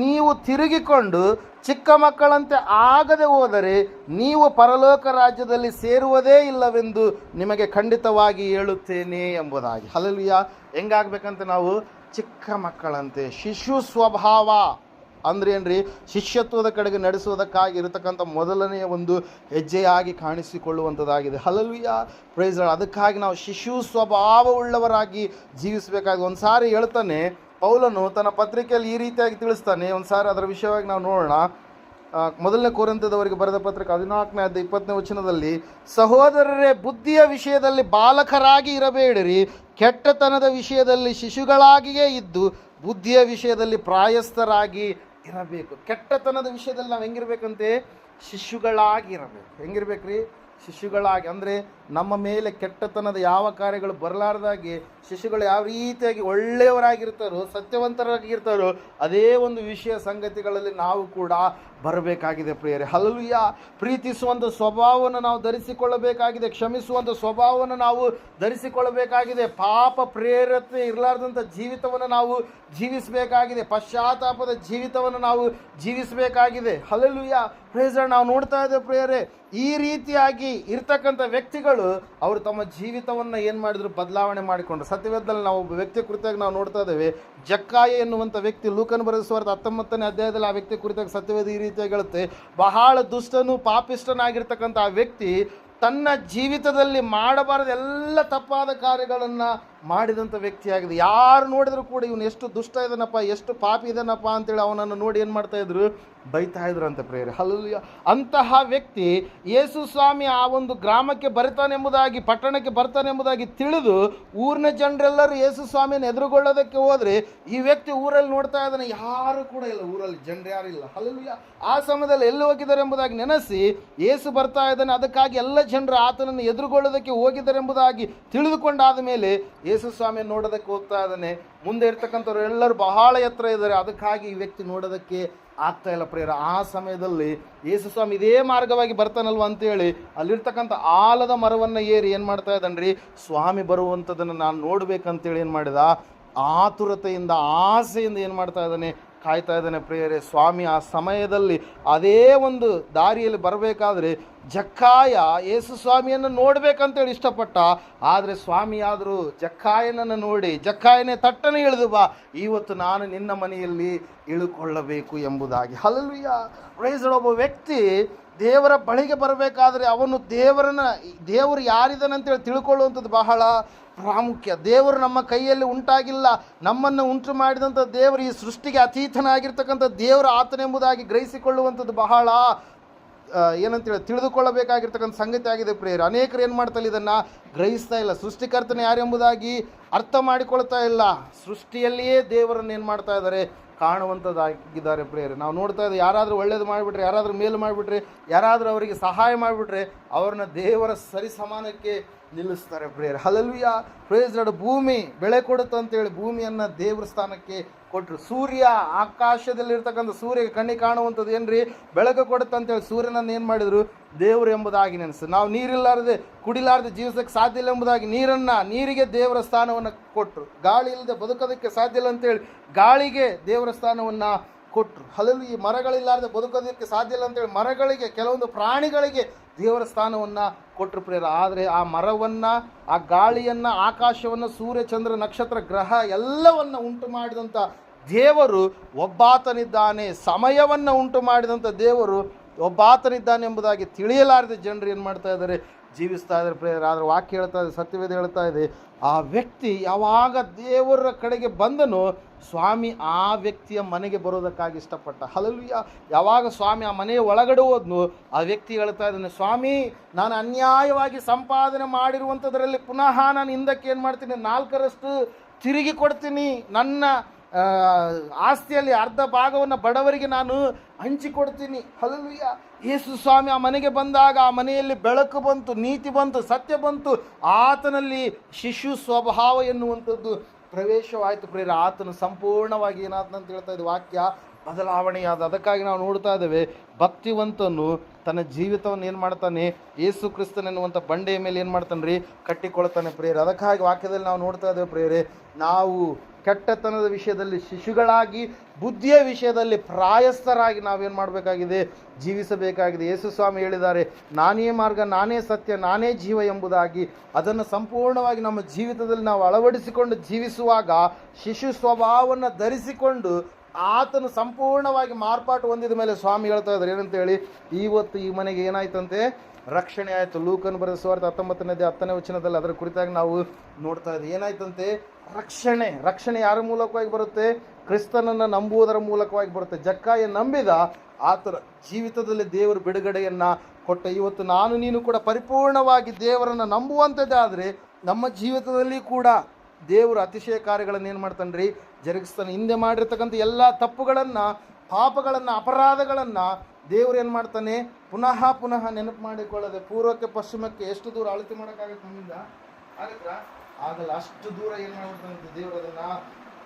ನೀವು ತಿರುಗಿಕೊಂಡು ಚಿಕ್ಕ ಮಕ್ಕಳಂತೆ ಆಗದೆ ಹೋದರೆ ನೀವು ಪರಲೋಕ ರಾಜ್ಯದಲ್ಲಿ ಸೇರುವುದೇ ಇಲ್ಲವೆಂದು ನಿಮಗೆ ಖಂಡಿತವಾಗಿ ಹೇಳುತ್ತೇನೆ ಎಂಬುದಾಗಿ. ಹಲಲಿಯ ಹೆಂಗಾಗಬೇಕಂತ ನಾವು? ಚಿಕ್ಕ ಮಕ್ಕಳಂತೆ, ಶಿಶು ಸ್ವಭಾವ. ಅಂದ್ರೆ ಏನ್ರಿ, ಶಿಷ್ಯತ್ವದ ಕಡೆಗೆ ನಡೆಸುವುದಕ್ಕಾಗಿ ಇರತಕ್ಕಂಥ ಮೊದಲನೆಯ ಒಂದು ಹೆಜ್ಜೆಯಾಗಿ ಕಾಣಿಸಿಕೊಳ್ಳುವಂಥದ್ದಾಗಿದೆ. ಹಲಲ್ವಿಯ ಪ್ರೈಸ್ ಅದಕ್ಕಾಗಿ ನಾವು ಶಿಶು ಸ್ವಭಾವವುಳ್ಳವರಾಗಿ ಜೀವಿಸಬೇಕಾಗಿ ಒಂದು ಸಾರಿ ಹೇಳ್ತಾನೆ, ಪೌಲನು ತನ್ನ ಪತ್ರಿಕೆಯಲ್ಲಿ ಈ ರೀತಿಯಾಗಿ ತಿಳಿಸ್ತಾನೆ. ಒಂದು ಸಾರಿ ಅದರ ವಿಷಯವಾಗಿ ನಾವು ನೋಡೋಣ. ಮೊದಲನೇ ಕೋರಂತದವರಿಗೆ ಬರೆದ ಪತ್ರಿಕೆ ಹದಿನಾಲ್ಕನೇ ಅಧ್ಯಾಯ ಇಪ್ಪತ್ತನೇ ವಚನದಲ್ಲಿ, ಸಹೋದರರೇ, ಬುದ್ಧಿಯ ವಿಷಯದಲ್ಲಿ ಬಾಲಕರಾಗಿ ಇರಬೇಡಿರಿ. ಕೆಟ್ಟತನದ ವಿಷಯದಲ್ಲಿ ಶಿಶುಗಳಾಗಿಯೇ ಇದ್ದು, ಬುದ್ಧಿಯ ವಿಷಯದಲ್ಲಿ ಪ್ರಾಯಸ್ಥರಾಗಿ ಇರಬೇಕು. ಕೆಟ್ಟತನದ ವಿಷಯದಲ್ಲಿ ನಾವು ಹೆಂಗಿರ್ಬೇಕಂತೆ? ಶಿಶುಗಳಾಗಿ ಇರಬೇಕು ಹೆಂಗಿರ್ಬೇಕ್ರಿ? ಶಿಶುಗಳಾಗಿ. ಅಂದರೆ ನಮ್ಮ ಮೇಲೆ ಕೆಟ್ಟತನದ ಯಾವ ಕಾರ್ಯಗಳು ಬರಲಾರ್ದಾಗಿ ಶಿಶುಗಳು ಯಾವ ರೀತಿಯಾಗಿ ಒಳ್ಳೆಯವರಾಗಿರ್ತಾರೋ, ಸತ್ಯವಂತರಾಗಿರ್ತಾರೋ, ಅದೇ ಒಂದು ವಿಷಯ ಸಂಗತಿಗಳಲ್ಲಿ ನಾವು ಕೂಡ ಬರಬೇಕಾಗಿದೆ ಪ್ರಿಯರೇ. ಹಲಲುಯ್ಯ ಪ್ರೀತಿಸುವಂಥ ಸ್ವಭಾವವನ್ನು ನಾವು ಧರಿಸಿಕೊಳ್ಳಬೇಕಾಗಿದೆ ಕ್ಷಮಿಸುವಂಥ ಸ್ವಭಾವವನ್ನು ನಾವು ಧರಿಸಿಕೊಳ್ಳಬೇಕಾಗಿದೆ. ಪಾಪ ಪ್ರೇರತೆ ಇರಲಾರ್ದಂಥ ಜೀವಿತವನ್ನು ನಾವು ಜೀವಿಸಬೇಕಾಗಿದೆ. ಪಶ್ಚಾತ್ತಾಪದ ಜೀವಿತವನ್ನು ನಾವು ಜೀವಿಸಬೇಕಾಗಿದೆ. ಹಲಲುಯ್ಯ ಪ್ರೇಸರ್ ನಾವು ನೋಡ್ತಾ ಇದ್ದೇವೆ ಪ್ರಿಯರೇ, ಈ ರೀತಿಯಾಗಿ ಇರ್ತಕ್ಕಂಥ ವ್ಯಕ್ತಿಗಳು ಅವರು ತಮ್ಮ ಜೀವಿತವನ್ನು ಏನು ಮಾಡಿದ್ರು? ಬದಲಾವಣೆ ಮಾಡಿಕೊಂಡ್ರು. ಸತ್ಯವೇದದಲ್ಲಿ ನಾವು ಒಬ್ಬ ವ್ಯಕ್ತಿ ಕುರಿತಾಗಿ ನಾವು ನೋಡ್ತಾ ಇದ್ದೇವೆ, ಜಕ್ಕಾಯ ಎನ್ನುವಂಥ ವ್ಯಕ್ತಿ ಲೂಕನ್ ಬರೆದ ಹತ್ತೊಂಬತ್ತನೇ ಅಧ್ಯಾಯದಲ್ಲಿ ಆ ವ್ಯಕ್ತಿ ಕುರಿತಾಗಿ ಸತ್ಯವೇದ ಈ ಹೇಳುತ್ತೆ ಬಹಳ ದುಷ್ಟನು ಪಾಪಿಷ್ಟನಾಗಿರ್ತಕ್ಕಂಥ ಆ ವ್ಯಕ್ತಿ ತನ್ನ ಜೀವಿತದಲ್ಲಿ ಮಾಡಬಾರದ ಎಲ್ಲ ತಪ್ಪಾದ ಕಾರ್ಯಗಳನ್ನು ಮಾಡಿದಂಥ ವ್ಯಕ್ತಿಯಾಗಿದೆ. ಯಾರು ನೋಡಿದ್ರು ಕೂಡ ಇವನು ಎಷ್ಟು ದುಷ್ಟ ಇದನಪ್ಪ, ಎಷ್ಟು ಪಾಪಿ ಇದನಪ್ಪ ಅಂತೇಳಿ ಅವನನ್ನು ನೋಡಿ ಏನು ಮಾಡ್ತಾ ಇದ್ರು? ಬೈತಾ ಇದ್ರು ಅಂತ ಪ್ರೇರೆ ಹಲಲು ಅಂತಹ ವ್ಯಕ್ತಿ ಯೇಸು ಸ್ವಾಮಿ ಆ ಒಂದು ಗ್ರಾಮಕ್ಕೆ ಬರ್ತಾನೆಂಬುದಾಗಿ, ಪಟ್ಟಣಕ್ಕೆ ಬರ್ತಾನೆಂಬುದಾಗಿ ತಿಳಿದು ಊರಿನ ಜನರೆಲ್ಲರೂ ಯೇಸು ಸ್ವಾಮಿಯನ್ನು ಎದುರುಗೊಳ್ಳೋದಕ್ಕೆ ಹೋದರೆ ಈ ವ್ಯಕ್ತಿ ಊರಲ್ಲಿ ನೋಡ್ತಾ ಇದ್ದಾನೆ, ಯಾರು ಕೂಡ ಇಲ್ಲ. ಊರಲ್ಲಿ ಜನರು ಯಾರು ಇಲ್ಲ. ಹಲಲುಯ ಆ ಸಮಯದಲ್ಲಿ ಎಲ್ಲಿ ಹೋಗಿದ್ದಾರೆ ಎಂಬುದಾಗಿ ನೆನೆಸಿ, ಯೇಸು ಬರ್ತಾ ಇದ್ದಾನೆ. ಅದಕ್ಕಾಗಿ ಎಲ್ಲ ಜನರು ಆತನನ್ನು ಎದುರುಗೊಳ್ಳೋದಕ್ಕೆ ಹೋಗಿದ್ದಾರೆ ಎಂಬುದಾಗಿ ತಿಳಿದುಕೊಂಡಾದ ಮೇಲೆ ಯೇಸು ಸ್ವಾಮಿಯನ್ನು ನೋಡೋದಕ್ಕೆ ಹೋಗ್ತಾ ಇದ್ದಾನೆ. ಮುಂದೆ ಇರ್ತಕ್ಕಂಥವ್ರು ಎಲ್ಲರೂ ಬಹಳ ಎತ್ತರ ಇದ್ದಾರೆ. ಅದಕ್ಕಾಗಿ ಈ ವ್ಯಕ್ತಿ ನೋಡೋದಕ್ಕೆ ಆಗ್ತಾ ಇಲ್ಲ ಪ್ರೇರ ಆ ಸಮಯದಲ್ಲಿ ಯೇಸು ಸ್ವಾಮಿ ಇದೇ ಮಾರ್ಗವಾಗಿ ಬರ್ತಾನಲ್ವ ಅಂತೇಳಿ ಅಲ್ಲಿರ್ತಕ್ಕಂಥ ಆಲದ ಮರವನ್ನು ಏರಿ ಏನು ಮಾಡ್ತಾ ಇದ್ದಾನ್ರಿ? ಸ್ವಾಮಿ ಬರುವಂಥದ್ದನ್ನು ನಾನು ನೋಡಬೇಕಂತೇಳಿ ಏನು ಮಾಡಿದ? ಆತುರತೆಯಿಂದ, ಆಸೆಯಿಂದ ಏನು ಮಾಡ್ತಾ ಇದ್ದಾನೆ? ಕಾಯ್ತಾ ಇದ್ದಾನೆ ಪ್ರಿಯರೇ. ಸ್ವಾಮಿ, ಆ ಸಮಯದಲ್ಲಿ ಅದೇ ಒಂದು ದಾರಿಯಲ್ಲಿ ಬರಬೇಕಾದ್ರೆ ಜಕ್ಕಾಯ ಯೇಸು ಸ್ವಾಮಿಯನ್ನು ನೋಡಬೇಕಂತೇಳಿ ಇಷ್ಟಪಟ್ಟ. ಆದರೆ ಸ್ವಾಮಿಯಾದರೂ ಜಕ್ಕಾಯನನ್ನು ನೋಡಿ, ಜಕ್ಕಾಯನೇ ತಟ್ಟನೆ ಇಳಿದು ಬಾ, ಇವತ್ತು ನಾನು ನಿನ್ನ ಮನೆಯಲ್ಲಿ ಇಳುಕೊಳ್ಳಬೇಕು ಎಂಬುದಾಗಿ. ಪ್ರೈಸಡ್ ಒಬ್ಬ ವ್ಯಕ್ತಿ ದೇವರ ಬಳಿಗೆ ಬರಬೇಕಾದ್ರೆ ಅವನು ದೇವರನ್ನ ದೇವರು ಯಾರಿದ್ದಾನಂತೇಳಿ ತಿಳ್ಕೊಳ್ಳುವಂಥದ್ದು ಬಹಳ ಪ್ರಾಮುಖ್ಯ. ದೇವರು ನಮ್ಮ ಕೈಯಲ್ಲಿ ಉಂಟಾಗಿಲ್ಲ, ನಮ್ಮನ್ನು ಉಂಟು ಮಾಡಿದಂಥ ದೇವರು ಈ ಸೃಷ್ಟಿಗೆ ಅತೀತನಾಗಿರ್ತಕ್ಕಂಥ ದೇವರು ಆತನೆಂಬುದಾಗಿ ಗ್ರಹಿಸಿಕೊಳ್ಳುವಂಥದ್ದು ಬಹಳ ಏನಂತೇಳಿ ತಿಳಿದುಕೊಳ್ಳಬೇಕಾಗಿರ್ತಕ್ಕಂಥ ಸಂಗತಿ ಆಗಿದೆ ಪ್ರೇಯರ್. ಅನೇಕರು ಏನು ಮಾಡ್ತಾರೆ, ಇದನ್ನು ಗ್ರಹಿಸ್ತಾ ಇಲ್ಲ. ಸೃಷ್ಟಿಕರ್ತನ ಯಾರೆಂಬುದಾಗಿ ಅರ್ಥ ಮಾಡಿಕೊಳ್ತಾ ಇಲ್ಲ. ಸೃಷ್ಟಿಯಲ್ಲಿಯೇ ದೇವರನ್ನು ಏನು ಮಾಡ್ತಾ ಇದ್ದಾರೆ ಕಾಣುವಂಥದ್ದಾಗಿದ್ದಾರೆ ಪ್ರೇಯರ್. ನಾವು ನೋಡ್ತಾ ಇದ್ದೀವಿ, ಯಾರಾದರೂ ಒಳ್ಳೇದು ಮಾಡಿಬಿಟ್ರೆ, ಯಾರಾದರೂ ಮೇಲು ಮಾಡಿಬಿಟ್ರೆ, ಯಾರಾದರೂ ಅವರಿಗೆ ಸಹಾಯ ಮಾಡಿಬಿಟ್ರೆ, ಅವ್ರನ್ನ ದೇವರ ಸರಿ ಸಮಾನಕ್ಕೆ ನಿಲ್ಲಿಸ್ತಾರೆ ಪ್ರೇಯರ್. ಹಲಲ್ವಿಯ ಲಾರ್ಡ್, ಭೂಮಿ ಬೆಳೆ ಕೊಡುತ್ತೆ ಅಂತೇಳಿ ಭೂಮಿಯನ್ನು ದೇವ್ರ ಸ್ಥಾನಕ್ಕೆ ಕೊಟ್ಟರು ಸೂರ್ಯ ಆಕಾಶದಲ್ಲಿರ್ತಕ್ಕಂಥ ಸೂರ್ಯಗೆ ಕಣ್ಣಿಗೆ ಕಾಣುವಂಥದ್ದು ಏನ್ರಿ? ಬೆಳಕು ಕೊಡುತ್ತೆ ಅಂತೇಳಿ ಸೂರ್ಯನನ್ನು ಏನು ಮಾಡಿದ್ರು? ದೇವರು ಎಂಬುದಾಗಿ ನೆನೆಸು ನಾವು ನೀರಿಲ್ಲಾರದೆ, ಕುಡಿಲಾರದೆ ಜೀವಿಸೋಕ್ಕೆ ಸಾಧ್ಯ ಇಲ್ಲ ಎಂಬುದಾಗಿ ನೀರನ್ನು, ನೀರಿಗೆ ದೇವರ ಸ್ಥಾನವನ್ನು ಕೊಟ್ಟರು ಗಾಳಿ ಇಲ್ಲದೆ ಬದುಕೋದಕ್ಕೆ ಸಾಧ್ಯ ಇಲ್ಲ ಅಂತೇಳಿ ಗಾಳಿಗೆ ದೇವರ ಸ್ಥಾನವನ್ನು ಕೊಟ್ಟರು ಹಲವು ಈ ಮರಗಳಿಲ್ಲಾರದೆ ಬದುಕೋದಕ್ಕೆ ಸಾಧ್ಯ ಇಲ್ಲ ಅಂತೇಳಿ ಮರಗಳಿಗೆ, ಕೆಲವೊಂದು ಪ್ರಾಣಿಗಳಿಗೆ ದೇವರ ಸ್ಥಾನವನ್ನು ಕೊಟ್ಟರು ಪ್ರೇರ ಆದರೆ ಆ ಮರವನ್ನು, ಆ ಗಾಳಿಯನ್ನು, ಆಕಾಶವನ್ನು, ಸೂರ್ಯ, ಚಂದ್ರ, ನಕ್ಷತ್ರ, ಗ್ರಹ ಎಲ್ಲವನ್ನು ಉಂಟು ಮಾಡಿದಂಥ ದೇವರು ಒಬ್ಬಾತನಿದ್ದಾನೆ. ಸಮಯವನ್ನು ಉಂಟು ಮಾಡಿದಂಥ ದೇವರು ಒಬ್ಬಾತನಿದ್ದಾನೆ ಎಂಬುದಾಗಿ ತಿಳಿಯಲಾರದೆ ಜನರು ಏನು ಮಾಡ್ತಾ ಇದ್ದಾರೆ? ಜೀವಿಸ್ತಾ ಇದ್ದಾರೆ ಪ್ರೇಯರ್. ಆದರೆ ವಾಕ್ಯ ಹೇಳ್ತಾ ಇದೆ, ಸತ್ಯವೇದ ಹೇಳ್ತಾ ಇದೆ, ಆ ವ್ಯಕ್ತಿ ಯಾವಾಗ ದೇವರ ಕಡೆಗೆ ಬಂದನೋ ಸ್ವಾಮಿ ಆ ವ್ಯಕ್ತಿಯ ಮನೆಗೆ ಬರೋದಕ್ಕಾಗಿ ಇಷ್ಟಪಟ್ಟ. ಹಲಲು ಯಾವಾಗ ಸ್ವಾಮಿ ಆ ಮನೆಯ ಒಳಗಡೆ ಹೋದ್ನು ಆ ವ್ಯಕ್ತಿ ಹೇಳ್ತಾ ಇದ್ದಾನೆ, ಸ್ವಾಮಿ, ನಾನು ಅನ್ಯಾಯವಾಗಿ ಸಂಪಾದನೆ ಮಾಡಿರುವಂಥದ್ರಲ್ಲಿ ಪುನಃ ನಾನು ಹಿಂದಕ್ಕೆ ಏನು ಮಾಡ್ತೀನಿ? ನಾಲ್ಕರಷ್ಟು ತಿರುಗಿ ಕೊಡ್ತೀನಿ. ನನ್ನ ಆಸ್ತಿಯಲ್ಲಿ ಅರ್ಧ ಭಾಗವನ್ನು ಬಡವರಿಗೆ ನಾನು ಹಂಚಿಕೊಡ್ತೀನಿ ಹಲಲುಯ್ಯ ಯೇಸು ಸ್ವಾಮಿ ಆ ಮನೆಗೆ ಬಂದಾಗ ಆ ಮನೆಯಲ್ಲಿ ಬೆಳಕು ಬಂತು, ನೀತಿ ಬಂತು, ಸತ್ಯ ಬಂತು. ಆತನಲ್ಲಿ ಶಿಶು ಸ್ವಭಾವ ಎನ್ನುವಂಥದ್ದು ಪ್ರವೇಶವಾಯಿತು. ಪ್ರೇರ ಆತನು ಸಂಪೂರ್ಣವಾಗಿ ಏನಾದಂತ ಹೇಳ್ತಾ ಇದೆ ವಾಕ್ಯ ಬದಲಾವಣೆಯಾದ. ಅದಕ್ಕಾಗಿ ನಾವು ನೋಡ್ತಾ ಇದ್ದೇವೆ, ಭಕ್ತಿವಂತನು ತನ್ನ ಜೀವಿತವನ್ನು ಏನು ಮಾಡ್ತಾನೆ, ಯೇಸು ಕ್ರಿಸ್ತನ್ ಎನ್ನುವಂಥ ಬಂಡೆಯ ಮೇಲೆ ಏನು ಮಾಡ್ತಾನೆ ರೀ ಕಟ್ಟಿಕೊಳ್ತಾನೆ ಪ್ರೇರೆ ಅದಕ್ಕಾಗಿ ವಾಕ್ಯದಲ್ಲಿ ನಾವು ನೋಡ್ತಾ ಇದ್ದೇವೆ ಪ್ರೇರೆ ನಾವು ಕೆಟ್ಟತನದ ವಿಷಯದಲ್ಲಿ ಶಿಶುಗಳಾಗಿ, ಬುದ್ಧಿಯ ವಿಷಯದಲ್ಲಿ ಪ್ರಾಯಸ್ಥರಾಗಿ ನಾವೇನು ಮಾಡಬೇಕಾಗಿದೆ? ಜೀವಿಸಬೇಕಾಗಿದೆ. ಯೇಸು ಸ್ವಾಮಿ ಹೇಳಿದ್ದಾರೆ, ನಾನೇ ಮಾರ್ಗ, ನಾನೇ ಸತ್ಯ, ನಾನೇ ಜೀವ ಎಂಬುದಾಗಿ. ಅದನ್ನು ಸಂಪೂರ್ಣವಾಗಿ ನಮ್ಮ ಜೀವಿತದಲ್ಲಿ ನಾವು ಅಳವಡಿಸಿಕೊಂಡು ಜೀವಿಸುವಾಗ ಶಿಶು ಸ್ವಭಾವವನ್ನು ಧರಿಸಿಕೊಂಡು ಆತನು ಸಂಪೂರ್ಣವಾಗಿ ಮಾರ್ಪಾಟು ಹೊಂದಿದ ಮೇಲೆ ಸ್ವಾಮಿ ಹೇಳ್ತಾ ಇದ್ದಾರೆ. ಏನಂತ ಹೇಳಿ ಇವತ್ತು ಈ ಮನೆಗೆ ಏನಾಯ್ತಂತೆ? ರಕ್ಷಣೆ ಆಯಿತು. ಲೂಕನ್ ಬರೆದ ಸುವಾರ್ಥ ಹತ್ತೊಂಬತ್ತನೇ ಹತ್ತನೇ ವಚನದಲ್ಲಿ ಅದರ ಕುರಿತಾಗಿ ನಾವು ನೋಡ್ತಾ ಇದ್ದೀವಿ. ಏನಾಯ್ತಂತೆ? ರಕ್ಷಣೆ. ರಕ್ಷಣೆ ಯಾರ ಮೂಲಕವಾಗಿ ಬರುತ್ತೆ? ಕ್ರಿಸ್ತನನ್ನು ನಂಬುವುದರ ಮೂಲಕವಾಗಿ ಬರುತ್ತೆ. ಜಕ್ಕಾಯ ನಂಬಿದ ಆತರ ಜೀವಿತದಲ್ಲಿ ದೇವರು ಬಿಡುಗಡೆಯನ್ನು ಕೊಟ್ಟ. ಇವತ್ತು ನಾನು ನೀನು ಕೂಡ ಪರಿಪೂರ್ಣವಾಗಿ ದೇವರನ್ನು ನಂಬುವಂಥದ್ದೇ ಆದರೆ ನಮ್ಮ ಜೀವಿತದಲ್ಲಿ ಕೂಡ ದೇವರು ಅತಿಶಯ ಕಾರ್ಯಗಳನ್ನು ಏನು ಮಾಡ್ತಾನೆ ರೀ ಜರುಗಿಸ್ತಾನೆ. ಹಿಂದೆ ಮಾಡಿರ್ತಕ್ಕಂಥ ಎಲ್ಲ ತಪ್ಪುಗಳನ್ನು, ಪಾಪಗಳನ್ನು, ಅಪರಾಧಗಳನ್ನು ದೇವ್ರು ಏನು ಮಾಡ್ತಾನೆ? ಪುನಃ ಪುನಃ ನೆನಪು ಮಾಡಿಕೊಳ್ಳದೆ ಪೂರ್ವಕ್ಕೆ ಪಶ್ಚಿಮಕ್ಕೆ ಎಷ್ಟು ದೂರ ಅಳತೆ ಮಾಡೋಕ್ಕಾಗತ್ತೆ ಮುಂದ ಆಗತ್ತ? ಆಗಲ್ಲ. ಅಷ್ಟು ದೂರ ಏನು ಮಾಡ್ಬಿಡ್ತಾನೆ ದೇವರು ಅದನ್ನು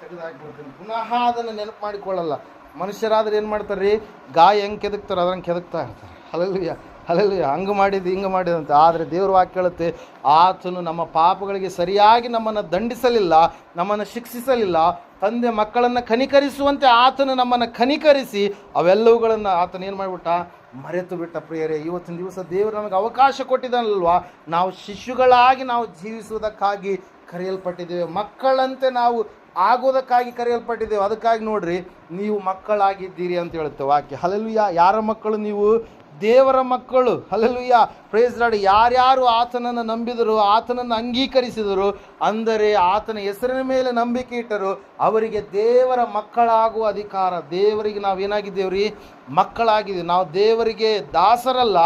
ತೆಗೆದುಹಾಕ್ಬಿಡ್ತಾನೆ ಪುನಃ ಅದನ್ನು ನೆನಪು ಮಾಡಿಕೊಳ್ಳಲ್ಲ. ಮನುಷ್ಯರಾದ್ರೆ ಏನು ಮಾಡ್ತಾರೆ ರೀ ಗಾಯ ಹೆಂಗೆ ಕೆದಕ್ತಾರೆ? ಅದನ್ನು ಕೆದಕ್ತಾ ಇರ್ತಾರೆ. ಹಲಲುಯ್ಯ ಹಲಲುಯ್ಯ ಹಂಗೆ ಮಾಡಿದ್ದು ಹಿಂಗೆ ಮಾಡಿದಂತೆ ಆದರೆ ದೇವ್ರ ವಾಕ್ಯ ಹೇಳುತ್ತೆ ಆತನು ನಮ್ಮ ಪಾಪಗಳಿಗೆ ಸರಿಯಾಗಿ ನಮ್ಮನ್ನು ದಂಡಿಸಲಿಲ್ಲ, ನಮ್ಮನ್ನು ಶಿಕ್ಷಿಸಲಿಲ್ಲ, ತಂದೆ ಮಕ್ಕಳನ್ನು ಕನಿಕರಿಸುವಂತೆ ಆತನು ನಮ್ಮನ್ನು ಕನಿಕರಿಸಿ, ಅವೆಲ್ಲವುಗಳನ್ನು ಆತನ ಏನು ಮಾಡಿಬಿಟ್ಟ? ಮರೆತು ಬಿಟ್ಟ ಪ್ರಿಯರೇ, ಇವತ್ತಿನ ದಿವಸ ದೇವರು ನಮಗೆ ಅವಕಾಶ ಕೊಟ್ಟಿದ್ದಾನಲ್ವಾ? ನಾವು ಶಿಶುಗಳಾಗಿ ನಾವು ಜೀವಿಸುವುದಕ್ಕಾಗಿ ಕರೆಯಲ್ಪಟ್ಟಿದ್ದೇವೆ. ಮಕ್ಕಳಂತೆ ನಾವು ಆಗೋದಕ್ಕಾಗಿ ಕರೆಯಲ್ಪಟ್ಟಿದ್ದೇವೆ. ಅದಕ್ಕಾಗಿ ನೋಡ್ರಿ, ನೀವು ಮಕ್ಕಳಾಗಿದ್ದೀರಿ ಅಂತ ಹೇಳುತ್ತೆ ವಾಕ್ಯ. ಹಲಲುಯ್ಯ ಯಾರ ಮಕ್ಕಳು ನೀವು? ದೇವರ ಮಕ್ಕಳು ಅಲ್ಲಲುಯ್ಯ ಪ್ರೇಸ್ ಲಾಡ್ ಯಾರ್ಯಾರು ಆತನನ್ನು ನಂಬಿದರು, ಆತನನ್ನು ಅಂಗೀಕರಿಸಿದರು, ಅಂದರೆ ಆತನ ಹೆಸರಿನ ಮೇಲೆ ನಂಬಿಕೆ ಇಟ್ಟರು, ಅವರಿಗೆ ದೇವರ ಮಕ್ಕಳಾಗುವ ಅಧಿಕಾರ, ದೇವರಿಗೆ ನಾವು ಏನಾಗಿದ್ದೇವ್ರಿ? ಮಕ್ಕಳಾಗಿದ್ದೀವಿ. ನಾವು ದೇವರಿಗೆ ದಾಸರಲ್ಲ,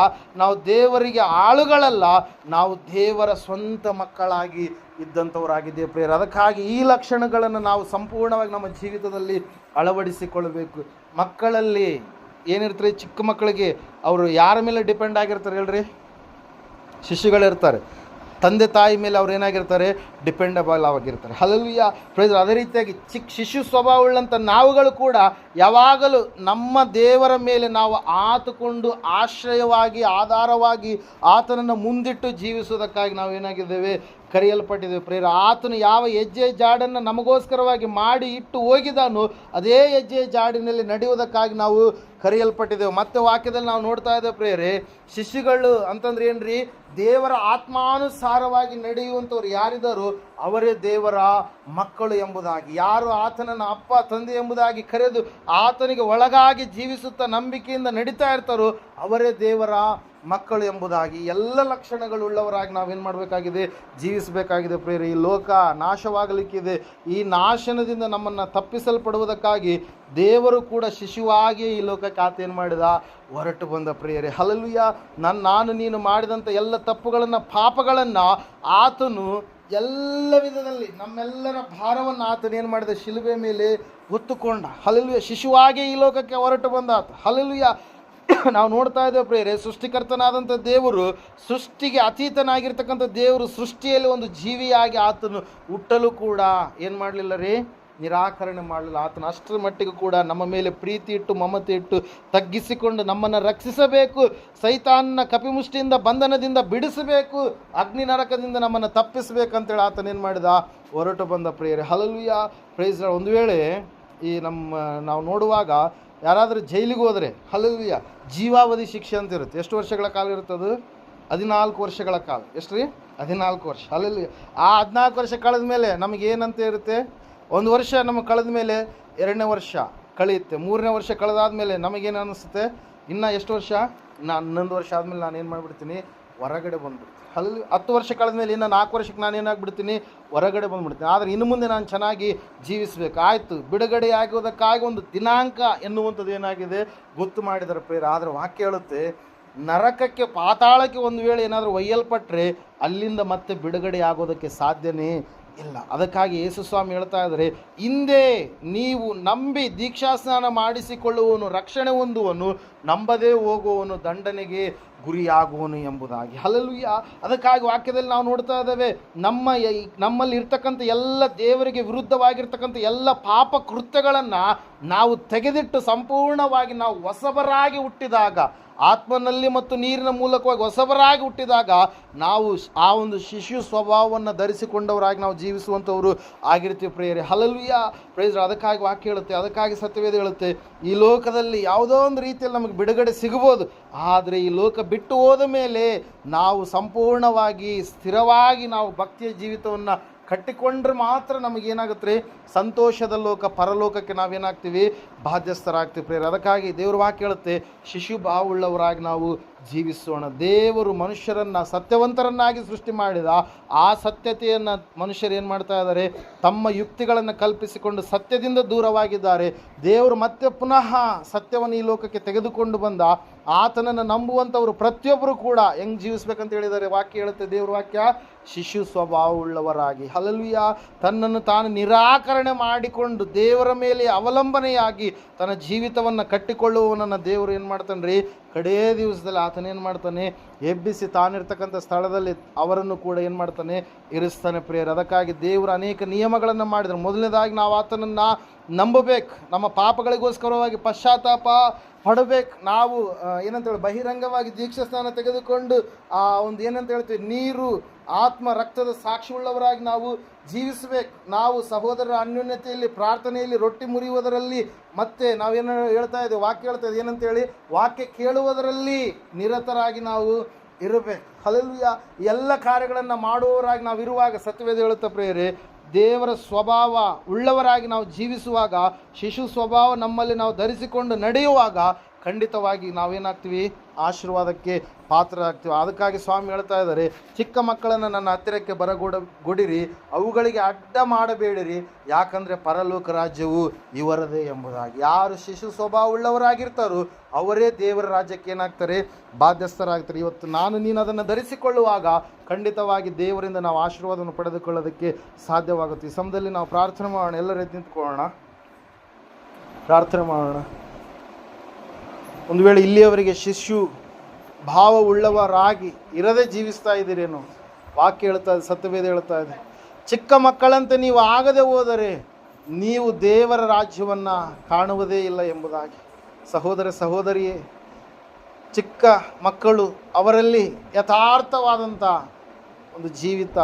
ನಾವು ದೇವರಿಗೆ ಆಳುಗಳಲ್ಲ, ನಾವು ದೇವರ ಸ್ವಂತ ಮಕ್ಕಳಾಗಿ ಇದ್ದಂಥವರಾಗಿದ್ದೇವೆ ಪ್ರೇರ ಅದಕ್ಕಾಗಿ ಈ ಲಕ್ಷಣಗಳನ್ನು ನಾವು ಸಂಪೂರ್ಣವಾಗಿ ನಮ್ಮ ಜೀವಿತದಲ್ಲಿ ಅಳವಡಿಸಿಕೊಳ್ಳಬೇಕು. ಮಕ್ಕಳಲ್ಲಿ ಏನಿರ್ತಾರೆ, ಚಿಕ್ಕ ಮಕ್ಕಳಿಗೆ ಅವರು ಯಾರ ಮೇಲೆ ಡಿಪೆಂಡ್ ಆಗಿರ್ತಾರೆ ಹೇಳ್ರಿ? ಶಿಶುಗಳಿರ್ತಾರೆ ತಂದೆ ತಾಯಿ ಮೇಲೆ ಅವ್ರು ಏನಾಗಿರ್ತಾರೆ? ಡಿಪೆಂಡಬಲ್ ಆಗಿರ್ತಾರೆ. ಹಲವು ಪ್ರೈಸ್ ಅದೇ ರೀತಿಯಾಗಿ ಚಿಕ್ಕ ಶಿಶು ಸ್ವಭಾವವುಳ್ಳಂಥ ನಾವುಗಳು ಕೂಡ ಯಾವಾಗಲೂ ನಮ್ಮ ದೇವರ ಮೇಲೆ ನಾವು ಆತುಕೊಂಡು ಆಶ್ರಯವಾಗಿ, ಆಧಾರವಾಗಿ ಆತನನ್ನು ಮುಂದಿಟ್ಟು ಜೀವಿಸುವುದಕ್ಕಾಗಿ ನಾವು ಏನಾಗಿದ್ದೇವೆ ಕರೆಯಲ್ಪಟ್ಟಿದ್ದೇವೆ ಪ್ರೇರ ಆತನು ಯಾವ ಹೆಜ್ಜೆ ಜಾಡನ್ನು ನಮಗೋಸ್ಕರವಾಗಿ ಮಾಡಿ ಇಟ್ಟು ಹೋಗಿದಾನು ಅದೇ ಹೆಜ್ಜೆ ಜಾಡಿನಲ್ಲಿ ನಡೆಯುವುದಕ್ಕಾಗಿ ನಾವು ಕರೆಯಲ್ಪಟ್ಟಿದ್ದೇವೆ. ಮತ್ತೆ ವಾಕ್ಯದಲ್ಲಿ ನಾವು ನೋಡ್ತಾ ಇದ್ದೇವೆ ಪ್ರೇರೆ ಶಿಶುಗಳು ಅಂತಂದ್ರೆ ಏನ್ರಿ, ದೇವರ ಆತ್ಮಾನುಸಾರವಾಗಿ ನಡೆಯುವಂಥವ್ರು ಯಾರಿದ್ದಾರೋ ಅವರೇ ದೇವರ ಮಕ್ಕಳು ಎಂಬುದಾಗಿ, ಯಾರು ಆತನನ್ನು ಅಪ್ಪ, ತಂದೆ ಎಂಬುದಾಗಿ ಕರೆದು ಆತನಿಗೆ ಒಳಗಾಗಿ ಜೀವಿಸುತ್ತಾ ನಂಬಿಕೆಯಿಂದ ನಡೀತಾ ಇರ್ತಾರೋ ಅವರೇ ದೇವರ ಮಕ್ಕಳು ಎಂಬುದಾಗಿ ಎಲ್ಲ ಲಕ್ಷಣಗಳುಳ್ಳವರಾಗಿ ನಾವೇನು ಮಾಡಬೇಕಾಗಿದೆ? ಜೀವಿಸಬೇಕಾಗಿದೆ ಪ್ರೇರಿ ಈ ಲೋಕ ನಾಶವಾಗಲಿಕ್ಕಿದೆ. ಈ ನಾಶನದಿಂದ ನಮ್ಮನ್ನು ತಪ್ಪಿಸಲ್ಪಡುವುದಕ್ಕಾಗಿ ದೇವರು ಕೂಡ ಶಿಶುವಾಗಿ ಈ ಲೋಕಕ್ಕೆ ಆತ ಏನು ಮಾಡಿದ? ಹೊರಟು ಬಂದ ಪ್ರಿಯರೇ. ಹಲಲುಯ್ಯ ನನ್ನ ನಾನು, ನೀನು ಮಾಡಿದಂಥ ಎಲ್ಲ ತಪ್ಪುಗಳನ್ನು, ಪಾಪಗಳನ್ನು ಆತನು ಎಲ್ಲ ವಿಧದಲ್ಲಿ ನಮ್ಮೆಲ್ಲರ ಭಾರವನ್ನು ಆತನೇನು ಮಾಡಿದ? ಶಿಲುಬೆ ಮೇಲೆ ಹೊತ್ತುಕೊಂಡ. ಹಲಲುಯ ಶಿಶುವಾಗಿ ಈ ಲೋಕಕ್ಕೆ ಹೊರಟು ಬಂದ ಆತ. ಹಲಲುಯ ನಾವು ನೋಡ್ತಾ ಇದ್ದೇವೆ ಪ್ರೇರೆ ಸೃಷ್ಟಿಕರ್ತನಾದಂಥ ದೇವರು ಸೃಷ್ಟಿಗೆ ಅತೀತನಾಗಿರ್ತಕ್ಕಂಥ ದೇವರು ಸೃಷ್ಟಿಯಲ್ಲಿ ಒಂದು ಜೀವಿಯಾಗಿ ಆತನು ಹುಟ್ಟಲು ಕೂಡ ಏನು ಮಾಡಲಿಲ್ಲ ರೀ? ನಿರಾಕರಣೆ ಮಾಡಲಿಲ್ಲ. ಆತನ ಅಷ್ಟರ ಮಟ್ಟಿಗೆ ಕೂಡ ನಮ್ಮ ಮೇಲೆ ಪ್ರೀತಿ ಇಟ್ಟು, ಮಮತೆ ಇಟ್ಟು ತಗ್ಗಿಸಿಕೊಂಡು ನಮ್ಮನ್ನು ರಕ್ಷಿಸಬೇಕು, ಸೈತಾನ್ನ ಕಪಿಮುಷ್ಟಿಯಿಂದ ಬಂಧನದಿಂದ ಬಿಡಿಸಬೇಕು ಅಗ್ನಿ ನರಕದಿಂದ ನಮ್ಮನ್ನು ತಪ್ಪಿಸಬೇಕಂತೇಳಿ ಆತನೇನು ಮಾಡಿದ? ಹೊರಟು ಬಂದ ಪ್ರೇಯರೆ. ಹಲಲುಯ ಪ್ರೈಸ್ ಒಂದು ವೇಳೆ ಈ ನಮ್ಮ ನಾವು ನೋಡುವಾಗ ಯಾರಾದರೂ ಜೈಲಿಗೆ ಹೋದರೆ ಹಲವಿಯ ಜೀವಾವಧಿ ಶಿಕ್ಷೆ ಅಂತ ಇರುತ್ತೆ. ಎಷ್ಟು ವರ್ಷಗಳ ಕಾಲ ಇರುತ್ತದು ಹದಿನಾಲ್ಕು ವರ್ಷಗಳ ಕಾಲ. ಎಷ್ಟು ರೀ ಹದಿನಾಲ್ಕು ವರ್ಷ. ಅಲ್ಲಿ ಆ ಹದಿನಾಲ್ಕು ವರ್ಷ ಕಳೆದ ಮೇಲೆ ನಮಗೆ ಏನಂತ ಇರುತ್ತೆ? ಒಂದು ವರ್ಷ ನಮಗೆ ಕಳೆದ ಮೇಲೆ ಎರಡನೇ ವರ್ಷ ಕಳೆಯುತ್ತೆ. ಮೂರನೇ ವರ್ಷ ಕಳೆದಾದ ಮೇಲೆ ನಮಗೇನು ಅನಿಸುತ್ತೆ? ಇನ್ನೂ ಎಷ್ಟು ವರ್ಷ? ನಾನು ಹನ್ನೊಂದು ವರ್ಷ ಆದಮೇಲೆ ನಾನು ಏನು ಮಾಡಿಬಿಡ್ತೀನಿ? ಹೊರಗಡೆ ಬಂದ್ಬಿಡ್ತೀನಿ. ಅಲ್ಲಿ ಹತ್ತು ವರ್ಷ ಕಳೆದ ಮೇಲೆ ಇನ್ನು ನಾಲ್ಕು ವರ್ಷಕ್ಕೆ ನಾನು ಏನಾಗ್ಬಿಡ್ತೀನಿ, ಹೊರಗಡೆ ಬಂದ್ಬಿಡ್ತೀನಿ. ಆದರೆ ಇನ್ನು ಮುಂದೆ ನಾನು ಚೆನ್ನಾಗಿ ಜೀವಿಸಬೇಕು. ಆಯಿತು, ಬಿಡುಗಡೆ ಆಗೋದಕ್ಕಾಗಿ ಒಂದು ದಿನಾಂಕ ಎನ್ನುವಂಥದ್ದು ಏನಾಗಿದೆ ಗೊತ್ತು ಮಾಡಿದರ ಪ್ರೇರ ಆದರೆ ವಾಕ್ಯ ಹೇಳುತ್ತೆ, ನರಕಕ್ಕೆ ಪಾತಾಳಕ್ಕೆ ಒಂದು ವೇಳೆ ಏನಾದರೂ ಒಯ್ಯಲ್ಪಟ್ಟರೆ ಅಲ್ಲಿಂದ ಮತ್ತೆ ಬಿಡುಗಡೆ ಆಗೋದಕ್ಕೆ ಸಾಧ್ಯನೇ ಇಲ್ಲ. ಅದಕ್ಕಾಗಿ ಯೇಸು ಸ್ವಾಮಿ ಹೇಳ್ತಾ ಇದ್ದಾರೆ, ಹಿಂದೆ ನೀವು ನಂಬಿ ದೀಕ್ಷಾಸ್ನಾನ ಮಾಡಿಸಿಕೊಳ್ಳುವವನು, ರಕ್ಷಣೆ ಹೊಂದುವನು, ನಂಬದೇ ಹೋಗುವವನು ದಂಡನೆಗೆ ಗುರಿಯಾಗುವನು ಎಂಬುದಾಗಿ. ಹಲಲುಯ್ಯ ಅದಕ್ಕಾಗಿ ವಾಕ್ಯದಲ್ಲಿ ನಾವು ನೋಡ್ತಾ ಇದ್ದೇವೆ, ನಮ್ಮ ನಮ್ಮಲ್ಲಿ ಇರ್ತಕ್ಕಂಥ ಎಲ್ಲ ದೇವರಿಗೆ ವಿರುದ್ಧವಾಗಿರ್ತಕ್ಕಂಥ ಎಲ್ಲ ಪಾಪ ಕೃತ್ಯಗಳನ್ನು ನಾವು ತೆಗೆದಿಟ್ಟು ಸಂಪೂರ್ಣವಾಗಿ ನಾವು ಹೊಸಬರಾಗಿ ಹುಟ್ಟಿದಾಗ, ಆತ್ಮನಲ್ಲಿ ಮತ್ತು ನೀರಿನ ಮೂಲಕವಾಗಿ ಹೊಸಬರಾಗಿ ಹುಟ್ಟಿದಾಗ, ನಾವು ಆ ಒಂದು ಶಿಶು ಸ್ವಭಾವವನ್ನು ಧರಿಸಿಕೊಂಡವರಾಗಿ ನಾವು ಜೀವಿಸುವಂಥವರು ಆಗಿರ್ತೀವಿ ಪ್ರೇಯರಿ. ಹಲಲ್ವಿಯ ಪ್ರೇಯರ್ ಅದಕ್ಕಾಗಿ ವಾಕ್ಯ ಹೇಳುತ್ತೆ, ಅದಕ್ಕಾಗಿ ಸತ್ಯವೇದ ಹೇಳುತ್ತೆ, ಈ ಲೋಕದಲ್ಲಿ ಯಾವುದೋ ಒಂದು ರೀತಿಯಲ್ಲಿ ನಮಗೆ ಬಿಡುಗಡೆ ಸಿಗ್ಬೋದು ಆದರೆ ಈ ಲೋಕ ಬಿಟ್ಟು ಹೋದ ಮೇಲೆ ನಾವು ಸಂಪೂರ್ಣವಾಗಿ ಸ್ಥಿರವಾಗಿ ನಾವು ಭಕ್ತಿಯ ಜೀವಿತವನ್ನು ಕಟ್ಟಿಕೊಂಡ್ರೆ ಮಾತ್ರ ನಮಗೇನಾಗುತ್ತೆ ರೀ? ಸಂತೋಷದ ಲೋಕ, ಪರಲೋಕಕ್ಕೆ ನಾವೇನಾಗ್ತೀವಿ? ಬಾಧ್ಯಸ್ಥರಾಗ್ತೀವಿ ಪ್ರೇರ ಅದಕ್ಕಾಗಿ ದೇವ್ರ ವಾಕ್ಯ ಹೇಳುತ್ತೆ ಶಿಶು ಭಾವುಳ್ಳವರಾಗಿ ನಾವು ಜೀವಿಸೋಣ. ದೇವರು ಮನುಷ್ಯರನ್ನು ಸತ್ಯವಂತರನ್ನಾಗಿ ಸೃಷ್ಟಿ ಮಾಡಿದ ಆ ಸತ್ಯತೆಯನ್ನು ಮನುಷ್ಯರು ಏನು ಮಾಡ್ತಾ ಇದ್ದಾರೆ ತಮ್ಮ ಯುಕ್ತಿಗಳನ್ನು ಕಲ್ಪಿಸಿಕೊಂಡು ಸತ್ಯದಿಂದ ದೂರವಾಗಿದ್ದಾರೆ. ದೇವರು ಮತ್ತೆ ಪುನಃ ಸತ್ಯವನ್ನು ಈ ಲೋಕಕ್ಕೆ ತೆಗೆದುಕೊಂಡು ಬಂದ ಆತನನ್ನು ನಂಬುವಂಥವರು ಪ್ರತಿಯೊಬ್ಬರು ಕೂಡ ಹೆಂಗೆ ಜೀವಿಸ್ಬೇಕಂತ ಹೇಳಿದ್ದಾರೆ? ವಾಕ್ಯ ಹೇಳುತ್ತೆ ದೇವ್ರ ವಾಕ್ಯ, ಶಿಶು ಸ್ವಭಾವವುಳ್ಳವರಾಗಿ ಹಲಲ್ವಿಯ ತನ್ನನ್ನು ತಾನು ನಿರಾಕರಣೆ ಮಾಡಿಕೊಂಡು ದೇವರ ಮೇಲೆ ಅವಲಂಬನೆಯಾಗಿ ತನ್ನ ಜೀವಿತವನ್ನು ಕಟ್ಟಿಕೊಳ್ಳುವವನನ್ನು ದೇವರು ಏನು ಮಾಡ್ತಾನೆ ರೀ ಕಡೇ ದಿವಸದಲ್ಲಿ ಆತನ ಏನು ಮಾಡ್ತಾನೆ? ಎಬ್ಬಿಸಿ ತಾನಿರ್ತಕ್ಕಂಥ ಸ್ಥಳದಲ್ಲಿ ಅವರನ್ನು ಕೂಡ ಏನು ಮಾಡ್ತಾನೆ? ಇರಿಸ್ತಾನೆ ಪ್ರಿಯರು. ಅದಕ್ಕಾಗಿ ದೇವರು ಅನೇಕ ನಿಯಮಗಳನ್ನು ಮಾಡಿದರು. ಮೊದಲನೇದಾಗಿ ನಾವು ಆತನನ್ನು ನಂಬಬೇಕು. ನಮ್ಮ ಪಾಪಗಳಿಗೋಸ್ಕರವಾಗಿ ಪಶ್ಚಾತ್ತಾಪ ಪಡಬೇಕು. ನಾವು ಏನಂತೇಳಿ ಬಹಿರಂಗವಾಗಿ ದೀಕ್ಷಾ ಸ್ನಾನ ತೆಗೆದುಕೊಂಡು, ಆ, ಒಂದು ಏನಂತ ಹೇಳ್ತೀವಿ, ನೀರು ಆತ್ಮ ರಕ್ತದ ಸಾಕ್ಷಿಯುಳ್ಳವರಾಗಿ ನಾವು ಜೀವಿಸಬೇಕು. ನಾವು ಸಹೋದರರ ಅನ್ಯೋನ್ಯತೆಯಲ್ಲಿ, ಪ್ರಾರ್ಥನೆಯಲ್ಲಿ ರೊಟ್ಟಿ ಮುರಿಯುವುದರಲ್ಲಿ ಮತ್ತೆ ನಾವೇನು ಹೇಳ್ತಾ ಇದ್ದೇವೆ, ವಾಕ್ಯ ಹೇಳ್ತಾ ಇದ್ದೇವೆ ಏನಂತ ಹೇಳಿ ವಾಕ್ಯ ಕೇಳುವುದರಲ್ಲಿ ನಿರತರಾಗಿ ನಾವು ಇರಬೇಕು. ಹಲಲುಯ ಎಲ್ಲ ಕಾರ್ಯಗಳನ್ನು ಮಾಡುವವರಾಗಿ ನಾವು ಇರುವಾಗ ಸತ್ಯವೇದ ಹೇಳುತ್ತಾ ಪ್ರೇರೆ ದೇವರ ಸ್ವಭಾವ ಉಳ್ಳವರಾಗಿ ನಾವು ಜೀವಿಸುವಾಗ, ಶಿಶು ಸ್ವಭಾವ ನಮ್ಮಲ್ಲಿ ನಾವು ಧರಿಸಿಕೊಂಡು ನಡೆಯುವಾಗ ಖಂಡಿತವಾಗಿ ನಾವೇನಾಗ್ತೀವಿ? ಆಶೀರ್ವಾದಕ್ಕೆ ಪಾತ್ರರಾಗ್ತೀವಿ. ಅದಕ್ಕಾಗಿ ಸ್ವಾಮಿ ಹೇಳ್ತಾ ಇದ್ದಾರೆ, ಚಿಕ್ಕ ಮಕ್ಕಳನ್ನು ನನ್ನ ಹತ್ತಿರಕ್ಕೆ ಬರಗೊಡ ಗುಡಿರಿ ಅವುಗಳಿಗೆ ಅಡ್ಡ ಮಾಡಬೇಡಿರಿ. ಯಾಕಂದರೆ ಪರಲೋಕ ರಾಜ್ಯವು ಇವರದೇ ಎಂಬುದಾಗಿ. ಯಾರು ಶಿಶು ಸ್ವಭಾವ ಉಳ್ಳವರಾಗಿರ್ತಾರೋ ಅವರೇ ದೇವರ ರಾಜ್ಯಕ್ಕೆ ಏನಾಗ್ತಾರೆ? ಬಾಧ್ಯಸ್ಥರಾಗ್ತಾರೆ. ಇವತ್ತು ನಾನು ನೀನು ಅದನ್ನು ಧರಿಸಿಕೊಳ್ಳುವಾಗ ಖಂಡಿತವಾಗಿ ದೇವರಿಂದ ನಾವು ಆಶೀರ್ವಾದವನ್ನು ಪಡೆದುಕೊಳ್ಳೋದಕ್ಕೆ ಸಾಧ್ಯವಾಗುತ್ತೆ. ಈ ಸಮಯದಲ್ಲಿ ನಾವು ಪ್ರಾರ್ಥನೆ ಮಾಡೋಣ. ಎಲ್ಲರೂ ನಿಂತ್ಕೊಳ್ಳೋಣ. ಪ್ರಾರ್ಥನೆ ಮಾಡೋಣ. ಒಂದು ವೇಳೆ ಇಲ್ಲಿಯವರಿಗೆ ಶಿಶು ಭಾವವುಳ್ಳವರಾಗಿ ಇರದೇ ಜೀವಿಸ್ತಾ ಇದ್ದೀರೇನು? ವಾಕ್ಯ ಹೇಳ್ತಾ ಇದೆ, ಸತ್ಯವೇದ ಹೇಳ್ತಾ ಇದೆ. ಚಿಕ್ಕ ಮಕ್ಕಳಂತೆ ನೀವು ಆಗದೆ ಹೋದರೆ ನೀವು ದೇವರ ರಾಜ್ಯವನ್ನು ಕಾಣುವುದೇ ಇಲ್ಲ ಎಂಬುದಾಗಿ. ಸಹೋದರ, ಸಹೋದರಿಯೇ, ಚಿಕ್ಕ ಮಕ್ಕಳು ಅವರಲ್ಲಿ ಯಥಾರ್ಥವಾದಂಥ ಒಂದು ಜೀವಿತ,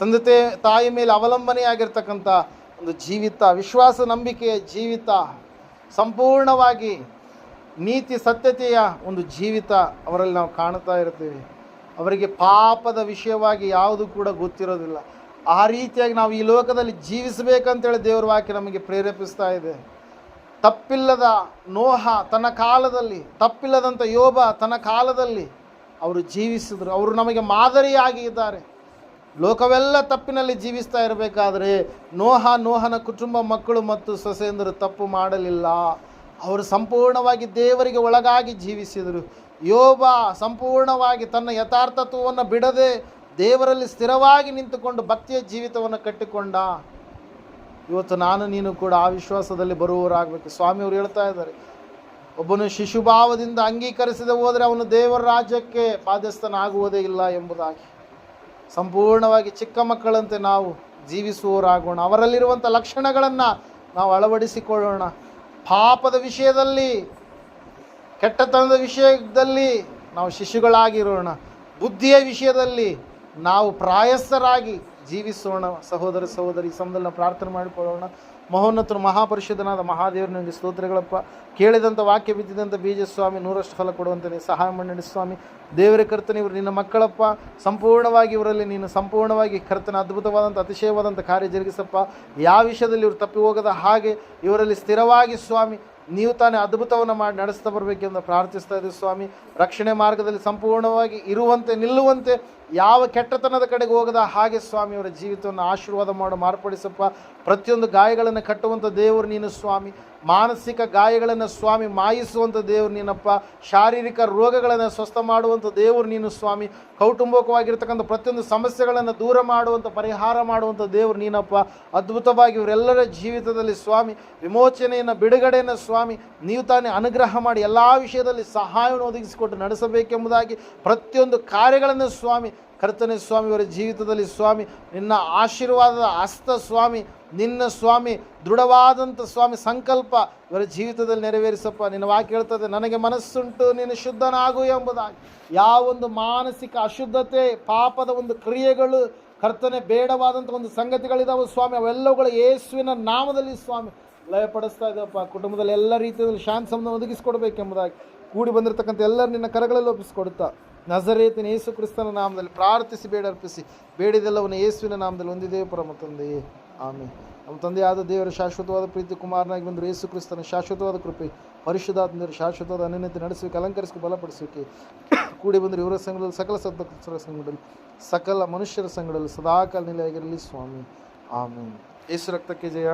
ತಂದೆ ತಾಯಿ ಮೇಲೆ ಅವಲಂಬನೆಯಾಗಿರ್ತಕ್ಕಂಥ ಒಂದು ಜೀವಿತ, ವಿಶ್ವಾಸ ನಂಬಿಕೆಯ ಜೀವಿತ, ಸಂಪೂರ್ಣವಾಗಿ ನೀತಿ ಸತ್ಯತೆಯ ಒಂದು ಜೀವಿತ ಅವರಲ್ಲಿ ನಾವು ಕಾಣ್ತಾ ಇರ್ತೀವಿ. ಅವರಿಗೆ ಪಾಪದ ವಿಷಯವಾಗಿ ಯಾವುದು ಕೂಡ ಗೊತ್ತಿರೋದಿಲ್ಲ. ಆ ರೀತಿಯಾಗಿ ನಾವು ಈ ಲೋಕದಲ್ಲಿ ಜೀವಿಸಬೇಕಂತೇಳಿ ದೇವರ ವಾಕ್ಯ ನಮಗೆ ಪ್ರೇರೇಪಿಸ್ತಾ ಇದೆ. ತಪ್ಪಿಲ್ಲದ ನೋಹ ತನ್ನ ಕಾಲದಲ್ಲಿ ತಪ್ಪಿಲ್ಲದಂಥ ಯೋಬ ತನ್ನ ಕಾಲದಲ್ಲಿ ಅವರು ಜೀವಿಸಿದ್ರು. ಅವರು ನಮಗೆ ಮಾದರಿಯಾಗಿ ಇದ್ದಾರೆ. ಲೋಕವೆಲ್ಲ ತಪ್ಪಿನಲ್ಲಿ ಜೀವಿಸ್ತಾ ಇರಬೇಕಾದ್ರೆ ನೋಹ, ನೋಹನ ಕುಟುಂಬ ಮಕ್ಕಳು ಮತ್ತು ಸೊಸೆಯಂದರು ತಪ್ಪು ಮಾಡಲಿಲ್ಲ. ಅವರು ಸಂಪೂರ್ಣವಾಗಿ ದೇವರಿಗೆ ಒಳಗಾಗಿ ಜೀವಿಸಿದರು. ಯೋಬ ಸಂಪೂರ್ಣವಾಗಿ ತನ್ನ ಯಥಾರ್ಥತ್ವವನ್ನು ಬಿಡದೆ ದೇವರಲ್ಲಿ ಸ್ಥಿರವಾಗಿ ನಿಂತುಕೊಂಡು ಭಕ್ತಿಯ ಜೀವಿತವನ್ನು ಕಟ್ಟಿಕೊಂಡ. ಇವತ್ತು ನಾನು, ನೀನು ಕೂಡ ಆ ವಿಶ್ವಾಸದಲ್ಲಿ ಬರುವವರಾಗಬೇಕು. ಸ್ವಾಮಿಯವರು ಹೇಳ್ತಾ ಇದ್ದಾರೆ, ಒಬ್ಬನು ಶಿಶುಭಾವದಿಂದ ಅಂಗೀಕರಿಸದೆ ಹೋದರೆ ಅವನು ದೇವರ ರಾಜ್ಯಕ್ಕೆ ಬಾಧ್ಯಸ್ಥನಾಗುವುದೇ ಇಲ್ಲ ಎಂಬುದಾಗಿ. ಸಂಪೂರ್ಣವಾಗಿ ಚಿಕ್ಕ ಮಕ್ಕಳಂತೆ ನಾವು ಜೀವಿಸುವವರಾಗೋಣ. ಅವರಲ್ಲಿರುವಂಥ ಲಕ್ಷಣಗಳನ್ನು ನಾವು ಅಳವಡಿಸಿಕೊಳ್ಳೋಣ. ಪಾಪದ ವಿಷಯದಲ್ಲಿ, ಕೆಟ್ಟತನದ ವಿಷಯದಲ್ಲಿ ನಾವು ಶಿಶುಗಳಾಗಿರೋಣ. ಬುದ್ಧಿಯ ವಿಷಯದಲ್ಲಿ ನಾವು ಪ್ರಾಯಸ್ಥರಾಗಿ ಜೀವಿಸೋಣ. ಸಹೋದರ, ಸಹೋದರಿ ಸಮದಲ್ಲಿ ಪ್ರಾರ್ಥನೆ ಮಾಡಿಕೊಳ್ಳೋಣ. ಮಹೋನ್ನತರು ಮಹಾಪರಿಷದನಾದ ಮಹಾದೇವನಿಗೆ ಸ್ತೋತ್ರಗಳಪ್ಪ. ಕೇಳಿದಂಥ ವಾಕ್ಯ ಬಿದ್ದಿದಂಥ ಬೀಜ ಸ್ವಾಮಿ ನೂರಷ್ಟು ಫಲ ಕೊಡುವಂತೆ ನೀನು ಸಹಾಯ ಮಾಡಿ ಸ್ವಾಮಿ. ದೇವರ ಕರ್ತನೆ, ಇವರು ನಿನ್ನ ಮಕ್ಕಳಪ್ಪ. ಸಂಪೂರ್ಣವಾಗಿ ಇವರಲ್ಲಿ ನೀನು ಸಂಪೂರ್ಣವಾಗಿ ಕರ್ತನ ಅದ್ಭುತವಾದಂಥ ಅತಿಶಯವಾದಂಥ ಕಾರ್ಯ ಜರುಗಿಸಪ್ಪ. ಯಾವ ವಿಷಯದಲ್ಲಿ ಇವರು ತಪ್ಪಿ ಹೋಗದ ಹಾಗೆ ಇವರಲ್ಲಿ ಸ್ಥಿರವಾಗಿ ಸ್ವಾಮಿ ನೀವು ತಾನೇ ಅದ್ಭುತವನ್ನು ಮಾಡಿ ನಡೆಸ್ತಾ ಬರಬೇಕೆಂದು ಪ್ರಾರ್ಥಿಸ್ತಾ ಇದ್ದೀವಿ ಸ್ವಾಮಿ. ರಕ್ಷಣೆ ಮಾರ್ಗದಲ್ಲಿ ಸಂಪೂರ್ಣವಾಗಿ ಇರುವಂತೆ, ನಿಲ್ಲುವಂತೆ, ಯಾವ ಕೆಟ್ಟತನದ ಕಡೆಗೆ ಹೋಗದ ಹಾಗೆ ಸ್ವಾಮಿ ಅವರ ಜೀವಿತವನ್ನು ಆಶೀರ್ವಾದ ಮಾಡೋ, ಮಾರ್ಪಡಿಸಪ್ಪ. ಪ್ರತಿಯೊಂದು ಗಾಯಗಳನ್ನು ಕಟ್ಟುವಂಥ ದೇವರು ನೀನು ಸ್ವಾಮಿ. ಮಾನಸಿಕ ಗಾಯಗಳನ್ನು ಸ್ವಾಮಿ ಮಾಯಿಸುವಂಥ ದೇವರು ನೀನಪ್ಪ. ಶಾರೀರಿಕ ರೋಗಗಳನ್ನು ಸ್ವಸ್ಥ ಮಾಡುವಂಥ ದೇವರು ನೀನು ಸ್ವಾಮಿ. ಕೌಟುಂಬಿಕವಾಗಿರ್ತಕ್ಕಂಥ ಪ್ರತಿಯೊಂದು ಸಮಸ್ಯೆಗಳನ್ನು ದೂರ ಮಾಡುವಂಥ ಪರಿಹಾರ ಮಾಡುವಂಥ ದೇವರು ನೀನಪ್ಪ. ಅದ್ಭುತವಾಗಿ ಇವರೆಲ್ಲರ ಜೀವಿತದಲ್ಲಿ ಸ್ವಾಮಿ, ವಿಮೋಚನೆಯನ್ನು, ಬಿಡುಗಡೆಯನ್ನು ಸ್ವಾಮಿ, ನೀವು ತಾನೇ ಅನುಗ್ರಹ ಮಾಡಿ ಎಲ್ಲ ವಿಷಯದಲ್ಲಿ ಸಹಾಯವನ್ನು ಒದಗಿಸಿಕೊಟ್ಟು ನಡೆಸಬೇಕೆಂಬುದಾಗಿ ಪ್ರತಿಯೊಂದು ಕಾರ್ಯಗಳನ್ನು ಸ್ವಾಮಿ, ಕರ್ತನೆ ಸ್ವಾಮಿ ಅವರ ಜೀವಿತದಲ್ಲಿ ಸ್ವಾಮಿ, ನಿನ್ನ ಆಶೀರ್ವಾದದ ಹಸ್ತ ಸ್ವಾಮಿ ನಿನ್ನ ಸ್ವಾಮಿ ದೃಢವಾದಂಥ ಸ್ವಾಮಿ ಸಂಕಲ್ಪ ಇವರ ಜೀವಿತದಲ್ಲಿ ನೆರವೇರಿಸಪ್ಪ. ನಿನ್ನ ವಾಕ್ಯ ಹೇಳ್ತದೆ, ನನಗೆ ಮನಸ್ಸುಂಟು, ನೀನು ಶುದ್ಧನಾಗು ಎಂಬುದಾಗಿ. ಯಾವೊಂದು ಮಾನಸಿಕ ಅಶುದ್ಧತೆ, ಪಾಪದ ಒಂದು ಕ್ರಿಯೆಗಳು, ಕರ್ತನೆ ಬೇಡವಾದಂಥ ಒಂದು ಸಂಗತಿಗಳಿದಾವೆ ಸ್ವಾಮಿ, ಅವೆಲ್ಲವುಗಳು ಯೇಸುವಿನ ನಾಮದಲ್ಲಿ ಸ್ವಾಮಿ. ಲಯಪಡಿಸ್ತಾ ಇದ್ದಪ್ಪ ಕುಟುಂಬದಲ್ಲಿ ಎಲ್ಲ ರೀತಿಯಲ್ಲಿ ಶಾಂತಿ ಸಂಬಂಧ ಒದಗಿಸಿಕೊಡ್ಬೇಕೆಂಬುದಾಗಿ. ಕೂಡಿ ಬಂದಿರತಕ್ಕಂಥ ಎಲ್ಲರೂ ನಿನ್ನ ಕರಗಳಲ್ಲಿ ಒಪ್ಪಿಸಿಕೊಡುತ್ತಾ. ನಜರೇತಿನ ಯೇಸು ಕ್ರಿಸ್ತನ ನಾಮದಲ್ಲಿ ಪ್ರಾರ್ಥಿಸಿ ಬೇಡ ಅರ್ಪಿಸಿ ಬೇಡಿದೆಲ್ಲವನ್ನು ಯೇಸುವಿನ ನಾಮದಲ್ಲಿ ಒಂದಿದೆ ಪರಮ ತಂದೆಯೇ. ಆಮೇಲೆ ನಮ್ಮ ತಂದೆಯಾದ ದೇವರ ಶಾಶ್ವತವಾದ ಪ್ರೀತಿ, ಕುಮಾರನಾಗಿ ಬಂದರು ಯೇಸು ಕ್ರಿಸ್ತನ ಶಾಶ್ವತವಾದ ಕೃಪೆ ಪರಿಶುದ್ಧಾತ್ಮರು ಶಾಶ್ವತವಾದ ಅನನ್ಯತೆ ನಡೆಸಲಿಕ್ಕೆ ಅಲಂಕರಿಸಲಿಕ್ಕೆ ಬಲಪಡಿಸೋಕೆ ಕೂಡಿ ಬಂದರು ಇವರ ಸಂಘದಲ್ಲಿ, ಸಕಲ ಸದ್ಭಕ್ತರ ಸಂಘದಲ್ಲಿ, ಸಕಲ ಮನುಷ್ಯರ ಸಂಘದಲ್ಲಿ ಸದಾಕಾಲ ನೆಲೆಯಾಗಿರಲಿ, ಸ್ವಾಮಿ. ಆಮೇಲೆ ಯೇಸು ರಕ್ತಕ್ಕೆ ಜಯ.